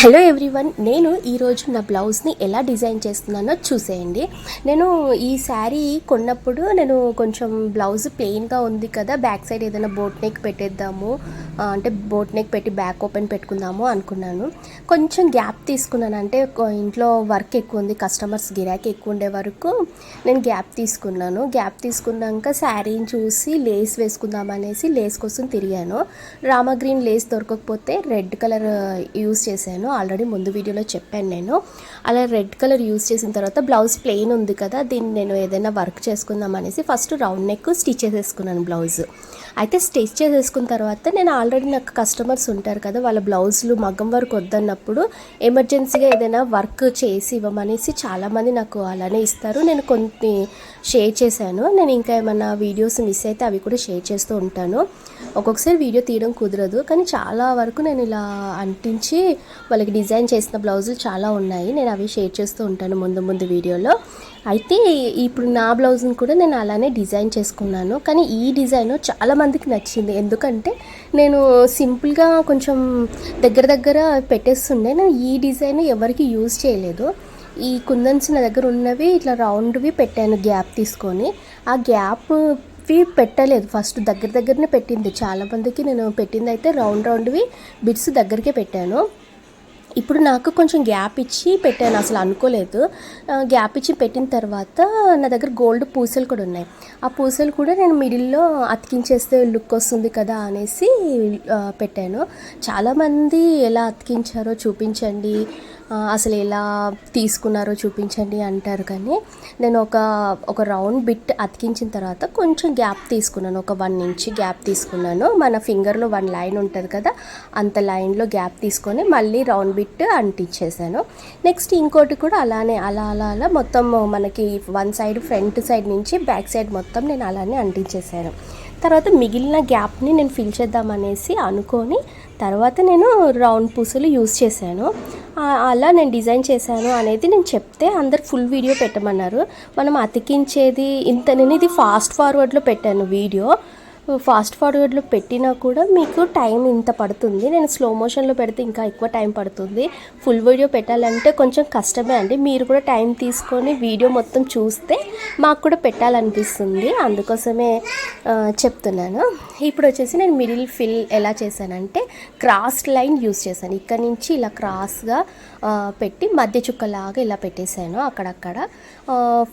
Hello everyone నేను ఈరోజు నా బ్లౌజ్ని ఎలా డిజైన్ చేస్తున్నానో చూసేయండి. నేను ఈ శారీ కొన్నప్పుడు నేను కొంచెం బ్లౌజ్ ప్లెయిన్గా ఉంది కదా బ్యాక్ సైడ్ ఏదైనా బోట్ నెక్ పెట్టేద్దాము అంటే బోట్ నెక్ పెట్టి బ్యాక్ ఓపెన్ పెట్టుకుందాము అనుకున్నాను. కొంచెం గ్యాప్ తీసుకున్నాను అంటే ఇంట్లో వర్క్ ఎక్కువ ఉంది కస్టమర్స్ గిరాకీ ఎక్కువ ఉండే వరకు నేను గ్యాప్ తీసుకున్నాను. గ్యాప్ తీసుకున్నాక శారీని చూసి లేస్ వేసుకుందాం అనేసి లేస్ కోసం తిరిగాను. రామా గ్రీన్ లేస్ దొరకకపోతే రెడ్ కలర్ యూస్ చేశాను. ఆల్రెడీ ముందు వీడియోలో చెప్పాను నేను. అలా రెడ్ కలర్ యూస్ చేసిన తర్వాత బ్లౌజ్ ప్లెయిన్ ఉంది కదా దీన్ని నేను ఏదైనా వర్క్ చేసుకుందాం అనేసి ఫస్ట్ రౌండ్ నెక్ స్టిచ్ చేసేసుకున్నాను బ్లౌజ్. అయితే స్టిచ్ చేసేసుకున్న తర్వాత నేను ఆల్రెడీ నాకు కస్టమర్స్ ఉంటారు కదా వాళ్ళ బ్లౌజులు మగ్గం వర్క్ వద్దన్నప్పుడు ఎమర్జెన్సీగా ఏదైనా వర్క్ చేసి ఇవ్వమనేసి చాలామంది నాకు అలానే ఇస్తారు. నేను కొన్ని షేర్ చేశాను. నేను ఇంకా ఏమైనా వీడియోస్ మిస్ అయితే అవి కూడా షేర్ చేస్తూ ఉంటాను. ఒక్కొక్కసారి వీడియో తీయడం కుదరదు కానీ చాలా వరకు నేను ఇలా అంటించి వాళ్ళకి డిజైన్ చేసిన బ్లౌజులు చాలా ఉన్నాయి. నేను అవి షేర్ చేస్తూ ఉంటాను ముందు ముందు వీడియోలో. అయితే ఇప్పుడు నా బ్లౌజ్ని కూడా నేను అలానే డిజైన్ చేసుకున్నాను. కానీ ఈ డిజైన్ చాలామందికి నచ్చింది. ఎందుకంటే నేను సింపుల్గా కొంచెం దగ్గర దగ్గర పెట్టేస్తుండే. నేను ఈ డిజైన్ ఎవరికి యూజ్ చేయలేదు. ఈ కుందన్స్ నా దగ్గర ఉన్నవి ఇట్లా రౌండ్వి పెట్టాను గ్యాప్ తీసుకొని. ఆ గ్యాప్ వి పెట్టలేదు. ఫస్ట్ దగ్గర దగ్గరనే పెట్టింది. చాలా మందికి నేను పెట్టింది అయితే రౌండ్ రౌండ్వి బిట్స్ దగ్గరికే పెట్టాను. ఇప్పుడు నాకు కొంచెం గ్యాప్ ఇచ్చి పెట్టాను. అసలు అనుకోలేదు. గ్యాప్ ఇచ్చి పెట్టిన తర్వాత నా దగ్గర గోల్డ్ పూసలు కూడా ఉన్నాయి. ఆ పూసలు కూడా నేను మిడిల్లో అతికించేస్తే లుక్ వస్తుంది కదా అనేసి పెట్టాను. చాలామంది ఎలా అతికించారో చూపించండి. అసలు ఎలా తీసుకున్నారో చూపించండి అంటారు కానీ నేను ఒక ఒక రౌండ్ బిట్ అతికించిన తర్వాత కొంచెం గ్యాప్ తీసుకున్నాను. ఒక వన్ ఇంచ్ గ్యాప్ తీసుకున్నాను. మన ఫింగర్లో వన్ లైన్ ఉంటుంది కదా అంత లైన్లో గ్యాప్ తీసుకొని మళ్ళీ రౌండ్ బిట్ అంటించేసాను. నెక్స్ట్ ఇంకోటి కూడా అలానే అలా అలా అలా మొత్తం మనకి వన్ సైడ్ ఫ్రంట్ సైడ్ నుంచి బ్యాక్ సైడ్ మొత్తం నేను అలానే అంటించేసాను. తర్వాత మిగిలిన గ్యాప్ని నేను ఫిల్ చేద్దామనేసి అనుకొని తర్వాత నేను రౌండ్ పూసలు యూజ్ చేశాను. అలా నేను డిజైన్ చేశాను అనేది నేను చెప్తే అందరు ఫుల్ వీడియో పెట్టమన్నారు. మనం అతికించేది ఇంత నేను ఇది ఫాస్ట్ ఫార్వర్డ్లో పెట్టాను వీడియో. ఫాస్ట్ ఫార్వర్డ్లో పెట్టినా కూడా మీకు టైం ఇంత పడుతుంది. నేను స్లో మోషన్లో పెడితే ఇంకా ఎక్కువ టైం పడుతుంది. ఫుల్ వీడియో పెట్టాలంటే కొంచెం కష్టమే అండి. మీరు కూడా టైం తీసుకొని వీడియో మొత్తం చూస్తే మాకు కూడా పెట్టాలనిపిస్తుంది. అందుకోసమే చెప్తున్నాను. ఇప్పుడు వచ్చేసి నేను మిడిల్ ఫిల్ ఎలా చేశానంటే క్రాస్ లైన్ యూస్ చేశాను. ఇక్కడ నుంచి ఇలా క్రాస్గా పెట్టి మధ్య చుక్కలాగా ఇలా పెట్టేశాను అక్కడక్కడ.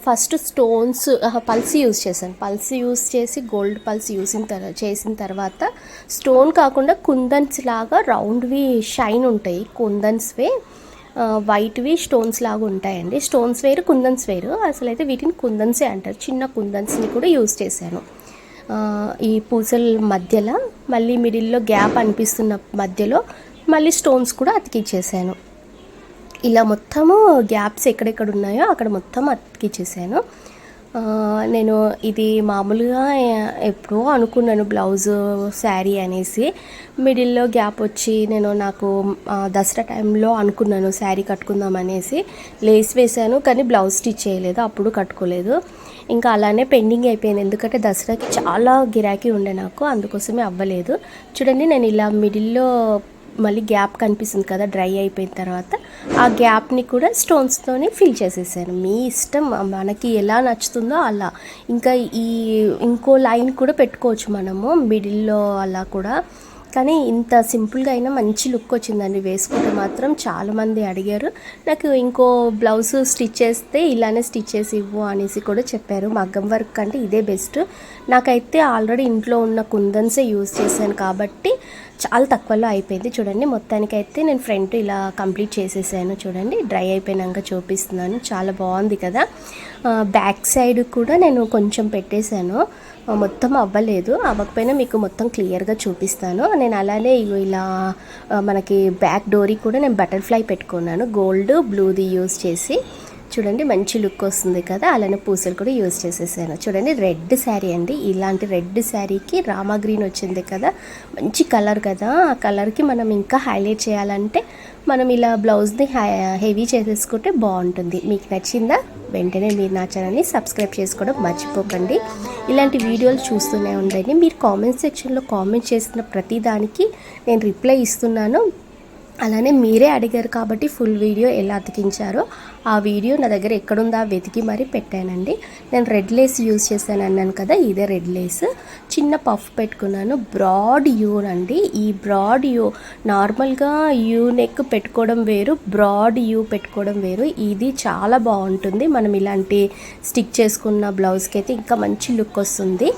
ఫస్ట్ స్టోన్స్ పల్స్ యూస్ చేశాను. పల్స్ యూస్ చేసి గోల్డ్ పల్స్ యూసిన చేసిన తర్వాత స్టోన్ కాకుండా కుందన్స్ లాగా రౌండ్వి షైన్ ఉంటాయి కుందన్స్వే వైట్వి స్టోన్స్ లాగా ఉంటాయండి. స్టోన్స్ వేరు కుందన్స్ వేరు. అసలు అయితే వీటిని కుందన్సే అంటారు. చిన్న కుందన్స్ని కూడా యూస్ చేశాను. ఈ పూసల మధ్యలో మళ్ళీ మిడిల్లో గ్యాప్ అనిపిస్తున్న మధ్యలో మళ్ళీ స్టోన్స్ కూడా అతికిచ్చేసాను ఇలా మొత్తము గ్యాప్స్ ఎక్కడెక్కడ ఉన్నాయో అక్కడ మొత్తం అతికిచ్చేసాను నేను ఇది మామూలుగా ఎప్పుడో అనుకున్నాను బ్లౌజ్ శారీ అనేసి. మిడిల్లో గ్యాప్ వచ్చి నేను నాకు దసరా టైంలో అనుకున్నాను శారీ కట్టుకుందాం అనేసి. లేస్ వేశాను కానీ బ్లౌజ్ స్టిచ్ చేయలేదు అప్పుడు కట్టుకోలేదు. ఇంకా అలానే పెండింగ్ అయిపోయింది ఎందుకంటే దసరాకి చాలా గిరాకీ ఉండే నాకు అందుకోసమే అవ్వలేదు. చూడండి నేను ఇలా మిడిల్లో మళ్ళీ గ్యాప్ కనిపిస్తుంది కదా డ్రై అయిపోయిన తర్వాత ఆ గ్యాప్ని కూడా స్టోన్స్తోనే ఫిల్ చేసేసాను. మీ ఇష్టం మనకి ఎలా నచ్చుతుందో అలా. ఇంకా ఈ ఇంకో లైన్ కూడా పెట్టుకోవచ్చు మనము మిడిల్లో అలా కూడా. కానీ ఇంత సింపుల్గా అయినా మంచి లుక్ వచ్చిందండి. వేసుకుంటే మాత్రం చాలామంది అడిగారు. నాకు ఇంకో బ్లౌజ్ స్టిచ్ చేస్తే ఇలానే స్టిచ్ చేసి ఇవ్వు అనేసి కూడా చెప్పారు. మగ్గం వర్క్ అంటే ఇదే బెస్ట్. నాకైతే ఆల్రెడీ ఇంట్లో ఉన్న కుందన్సే యూజ్ చేశాను కాబట్టి చాలా తక్కువలో అయిపోయింది. చూడండి మొత్తానికైతే నేను ఫ్రంట్ ఇలా కంప్లీట్ చేసేసాను. చూడండి డ్రై అయిపోయినాక చూపిస్తున్నాను. చాలా బాగుంది కదా. బ్యాక్ సైడ్ కూడా నేను కొంచెం పెట్టేశాను. మొత్తం అవ్వలేదు. అవ్వకపోయినా మీకు మొత్తం క్లియర్గా చూపిస్తాను. నేను నేను అలానే ఇగో ఇలా మనకి బ్యాక్ డోరీ కూడా నేను బటర్ఫ్లై పెట్టుకున్నాను. గోల్డ్ బ్లూది యూస్ చేసి చూడండి మంచి లుక్ వస్తుంది కదా అలానే పూసలు కూడా యూజ్ చేసేసాను. చూడండి రెడ్ శారీ అండి. ఇలాంటి రెడ్ శారీకి రామా గ్రీన్ వచ్చింది కదా మంచి కలర్ కదా. ఆ కలర్కి మనం ఇంకా హైలైట్ చేయాలంటే మనం ఇలా బ్లౌజ్ని హెవీ చేసేసుకుంటే బాగుంటుంది. మీకు నచ్చిందా? వెంటనే మీరు నా ఛానల్ని సబ్స్క్రైబ్ చేసుకోవడం మర్చిపోకండి. ఇలాంటి వీడియోలు చూస్తూనే ఉండండి. మీరు కామెంట్ సెక్షన్లో కామెంట్ చేసిన ప్రతి దానికి నేను రిప్లై ఇస్తున్నాను. అలానే మీరే అడిగారు కాబట్టి ఫుల్ వీడియో ఎలా అతికించారో ఆ వీడియో నా దగ్గర ఎక్కడుందా వెతికి మరీ పెట్టానండి. నేను రెడ్ లేస్ యూజ్ చేశాను అన్నాను కదా ఇదే రెడ్ లేస్. చిన్న పఫ్ పెట్టుకున్నాను బ్రాడ్ యూ అండి. ఈ బ్రాడ్ యూ నార్మల్గా యూ నెక్ పెట్టుకోవడం వేరు బ్రాడ్ యూ పెట్టుకోవడం వేరు. ఇది చాలా బాగుంటుంది. మనం ఇలాంటి స్టిక్ చేసుకున్న బ్లౌజ్కి అయితే ఇంకా మంచి లుక్ వస్తుంది.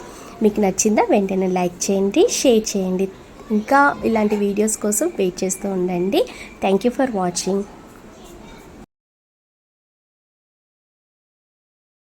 మీకు నచ్చిందా వెంటనే లైక్ చేయండి షేర్ చేయండి. ఇంకా ఇలాంటి వీడియోస్ కోసం వెయిట్ చేస్తూ ఉండండి. Thank you for watching